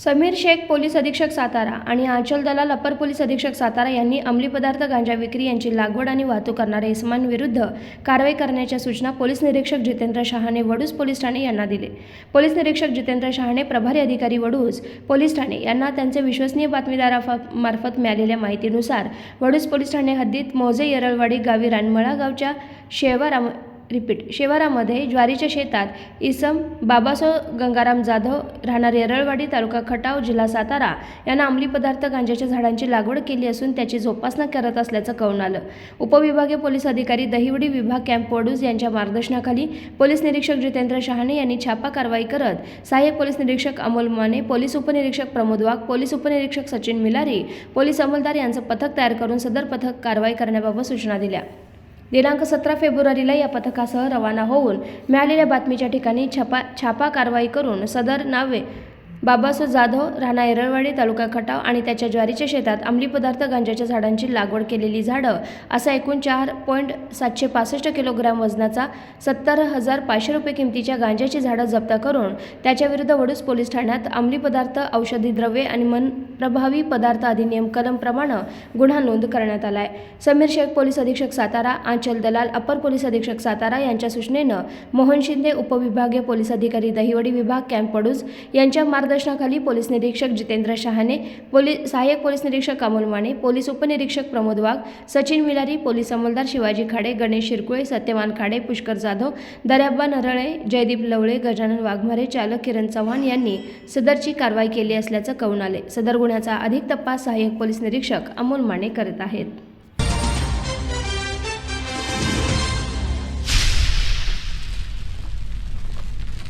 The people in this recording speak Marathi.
Sameer Shaikh police अधीक्षक सातारा आणि आंचल दलाल अपर पोलीस अधीक्षक सातारा यांनी अंमली पदार्थ गांजा विक्री यांची लागवड आणि वाहतूक करणाऱ्या इसमांविरुद्ध कारवाई करण्याच्या सूचना पोलीस निरीक्षक जितेंद्र शहाणे वडूज पोलीस ठाणे यांना दिले. पोलीस निरीक्षक जितेंद्र शहाणे प्रभारी अधिकारी वडूज पोलीस ठाणे यांना त्यांचे विश्वसनीय बातमीदारामार्फत मिळालेल्या माहितीनुसार वडूज पोलीस ठाणे हद्दीत मोजे येरळवाडी गावी रानमळा गावच्या शेवाराम रिपीट शेवारामध्ये ज्वारीच्या शेतात इसम बाबासो गंगाराम जाधव राहणार येरळवाडी तालुका खटाव जिल्हा सातारा यांना अंमली पदार्थ गांजाच्या झाडांची लागवड केली असून त्याची जोपासना करत असल्याचं कळून आलं. उपविभागीय पोलीस अधिकारी दहिवडी विभाग कॅम्प वडूज यांच्या मार्गदर्शनाखाली पोलीस निरीक्षक जितेंद्र शहाणे यांनी छापा कारवाई करत सहाय्यक पोलीस निरीक्षक अमोल माने पोलीस उपनिरीक्षक प्रमोद वाघ पोलीस उपनिरीक्षक सचिन मिलारी पोलीस अंमलदार यांचं पथक तयार करून सदर पथक कारवाई करण्याबाबत सूचना दिल्या. दिनांक सतरा फेब्रुवारीला या पथकासह रवाना होऊन मिळालेल्या बातमीच्या ठिकाणी छापा छापा कारवाई करून सदर नावे बाबासो जाधव राणा येरळवाडी तालुका खटाव आणि त्याच्या ज्वारीच्या शेतात अंमली पदार्थ गांजाच्या झाडांची लागवड केलेली झाडं असा एकूण चार पॉईंट सातशे पासष्ट किलोग्रॅम वजनाचा सत्तर हजार पाचशे रुपये किमतीच्या गांजाची झाडं जप्त करून त्याच्याविरुद्ध वडूस पोलीस ठाण्यात अंमली पदार्थ औषधी द्रव्ये आणि मन प्रभावी पदार्थ अधिनियम कलमप्रमाणे गुन्हा नोंद करण्यात आला आहे समीर शेख पोलीस अधीक्षक सातारा आंचल दलाल अपर पोलीस अधीक्षक सातारा यांच्या सूचनेनं मोहन शिंदे उपविभागीय पोलीस अधिकारी दहिवडी विभाग कॅम्प पडूस यांच्या मार्गदर्शनाखाली पोलीस निरीक्षक जितेंद्र शहाणे पोलीस सहाय्यक पोलीस निरीक्षक अमोल माने पोलीस उपनिरीक्षक प्रमोद वाघ सचिन मिलारी पोलीस अंमलदार शिवाजी खाडे गणेश शिरकुळे सत्यवान खाडे पुष्कर जाधव दर्याब्बा नरळे जयदीप लवळे गजानन वाघमारे चालक किरण चव्हाण यांनी सदरची कारवाई केली असल्याचं कळून आले सदर गुन्ह्याचा अधिक तपास सहाय्यक पोलीस निरीक्षक अमोल माने करत आहेत.